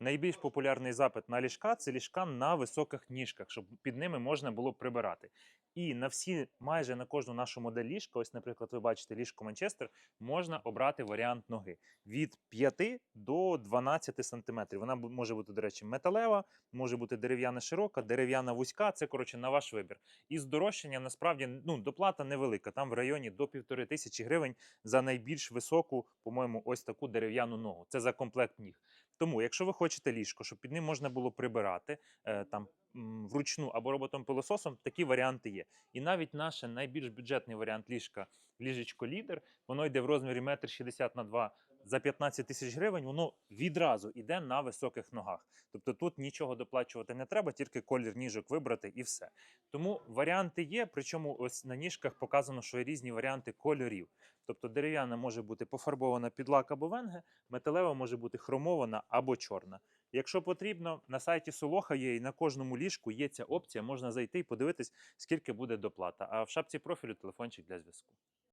найбільш популярний запит на ліжка це ліжка на високих ніжках, щоб під ними можна було прибирати. І на всі, майже на кожну нашу модель ліжка, ось, наприклад, ви бачите ліжко Манчестер, можна обрати варіант ноги від 5 до 12 сантиметрів. Вона може бути, до речі, металева, може бути дерев'яна широка, дерев'яна вузька. Це коротше на ваш вибір. І здорожчання насправді ну доплата невелика. Там в районі до півтори тисячі гривень за найбільш високу, по-моєму, ось таку дерев'яну ногу. Це за комплект ніг. Тому, якщо ви хочете ліжко, щоб під ним можна було прибирати е, там вручну або роботом пилососом, такі варіанти є. І навіть наш найбільш бюджетний варіант ліжка, ліжечко лідер, воно йде в розмірі 1,60 м на 2 за 15 тисяч гривень, воно відразу йде на високих ногах. Тобто тут нічого доплачувати не треба, тільки колір ніжок вибрати і все. Тому варіанти є. Причому ось на ніжках показано, що є різні варіанти кольорів. Тобто дерев'яна може бути пофарбована під лак або венге, металева може бути хромована або чорна. Якщо потрібно, на сайті Солоха є і на кожному ліжку є ця опція, можна зайти і подивитись, скільки буде доплата. А в шапці профілю телефончик для зв'язку.